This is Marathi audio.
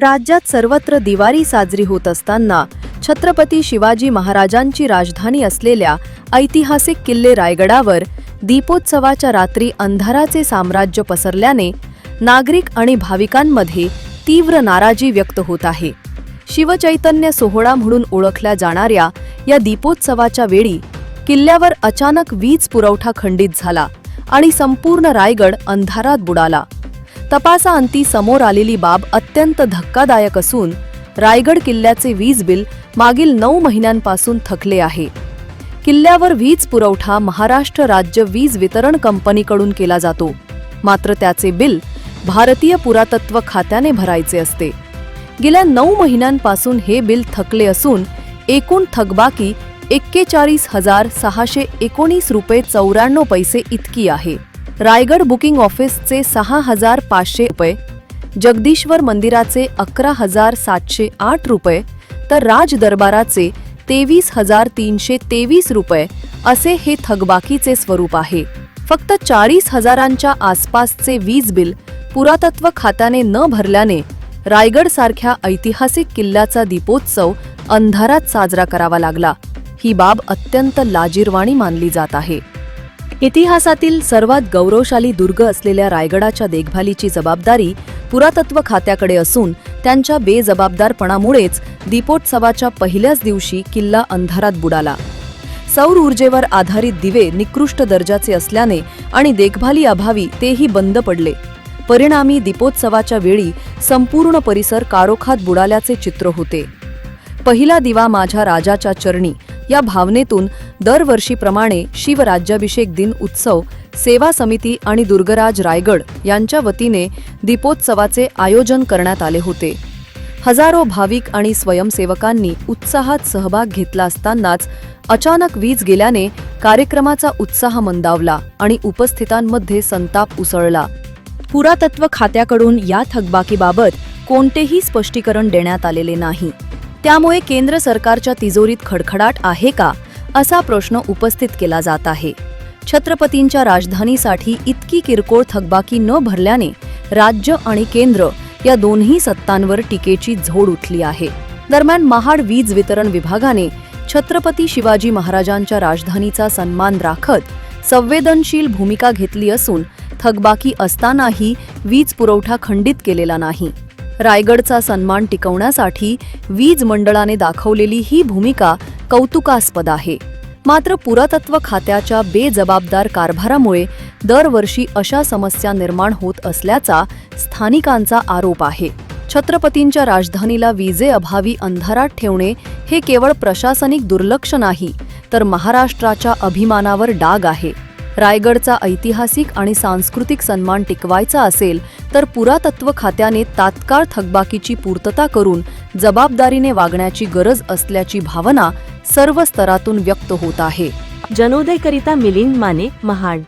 राज्यात सर्वत्र दिवाळी साजरी होत असताना छत्रपती शिवाजी महाराजांची राजधानी असलेल्या ऐतिहासिक किल्ले रायगडावर दीपोत्सवाच्या रात्री अंधाराचे साम्राज्य पसरल्याने नागरिक आणि भाविकांमध्ये तीव्र नाराजी व्यक्त होत आहे. शिवचैतन्य सोहळा म्हणून ओळखल्या जाणाऱ्या या दीपोत्सवाच्या वेळी किल्ल्यावर अचानक वीज पुरवठा खंडित झाला आणि संपूर्ण रायगड अंधारात बुडाला. तपासाअंती समोर आलेली बाब अत्यंत धक्कादायक असून रायगड किल्ल्याचे वीज बिल मागील नऊ महिन्यांपासून थकले आहे. किल्ल्यावर वीज पुरवठा महाराष्ट्र राज्य वीज वितरण कंपनीकडून केला जातो. मात्र त्याचे बिल भारतीय पुरातत्व खात्याने भरायचे असते. गेल्या नऊ महिन्यांपासून हे बिल थकले असून एकूण थकबाकी एक्केचाळीस हजार सहाशे एकोणीस रुपये चौऱ्याण्णव पैसे इतकी आहे. रायगड बुकिंग ऑफिसचे सहा हजार पाचशे रुपये जगदीश्वर मंदिराचे अकरा हजार सातशे आठ रुपये तर राज दरबाराचे तेवीस हजार तीनशे तेवीस रुपये असे हे थकबाकीचे स्वरूप आहे. फक्त चाळीस हजारांच्या आसपासचे वीज बिल पुरातत्व खात्याने न भरल्याने रायगडसारख्या ऐतिहासिक किल्ल्याचा दीपोत्सव अंधारात साजरा करावा लागला. ही बाब अत्यंत लाजीरवाणी मानली जात आहे. इतिहासातील सर्वात गौरवशाली दुर्ग असलेल्या रायगडाच्या देखभालीची जबाबदारी पुरातत्व खात्याकडे असून त्यांच्या बेजबाबदारपणामुळेच दीपोत्सवाच्या पहिल्याच दिवशी किल्ला अंधारात बुडाला. सौर ऊर्जेवर आधारित दिवे निकृष्ट दर्जाचे असल्याने आणि देखभाली अभावी तेही बंद पडले. परिणामी दीपोत्सवाच्या वेळी संपूर्ण परिसर कारोखात बुडाल्याचे चित्र होते. पहिला दिवा माझ्या राजाच्या चरणी या भावनेतून दरवर्षीप्रमाणे शिवराज्याभिषेक दिन उत्सव सेवा समिती आणि दुर्गराज रायगड यांच्या वतीने दीपोत्सवाचे आयोजन करण्यात आले होते. हजारो भाविक आणि स्वयंसेवकांनी उत्साहात सहभाग घेतला असतानाच अचानक वीज गेल्याने कार्यक्रमाचा उत्साह मंदावला आणि उपस्थितांमध्ये संताप उसळला. पुरातत्व खात्याकडून या थकबाकीबाबत कोणतेही स्पष्टीकरण देण्यात आलेले नाही. त्यामुळे केंद्र सरकारच्या तिजोरीत खडखडाट आहे का असा प्रश्न उपस्थित केला जात आहे. छत्रपतींच्या राजधानीसाठी इतकी किरकोळ थकबाकी न भरल्याने राज्य आणि केंद्र या दोन्ही सत्तांवर टीकेची झोड उठली आहे. दरम्यान महाड वीज वितरण विभागाने छत्रपती शिवाजी महाराजांच्या राजधानीचा सन्मान राखत संवेदनशील भूमिका घेतली असून थकबाकी असतानाही वीज पुरवठा खंडित केलेला नाही. रायगडचा सन्मान टिकवण्यासाठी वीज मंडळाने दाखवलेली ही भूमिका कौतुकास्पद आहे. मात्र पुरातत्व खात्याच्या बेजबाबदार कारभारामुळे दरवर्षी अशा समस्या निर्माण होत असल्याचा स्थानिकांचा आरोप आहे. छत्रपतींच्या राजधानीला विजेअभावी अंधारात ठेवणे हे केवळ प्रशासनिक दुर्लक्ष नाही तर महाराष्ट्राच्या अभिमानावर डाग आहे. रायगडचा ऐतिहासिक आणि सांस्कृतिक सन्मान टिकवायचा असेल तर पुरातत्व खात्याने तात्काळ थकबाकीची पूर्तता करून जबाबदारीने वागण्याची गरज असल्याची भावना सर्व स्तरातून व्यक्त होत आहे. जनोदयकरिता मिलिंद माने महाड.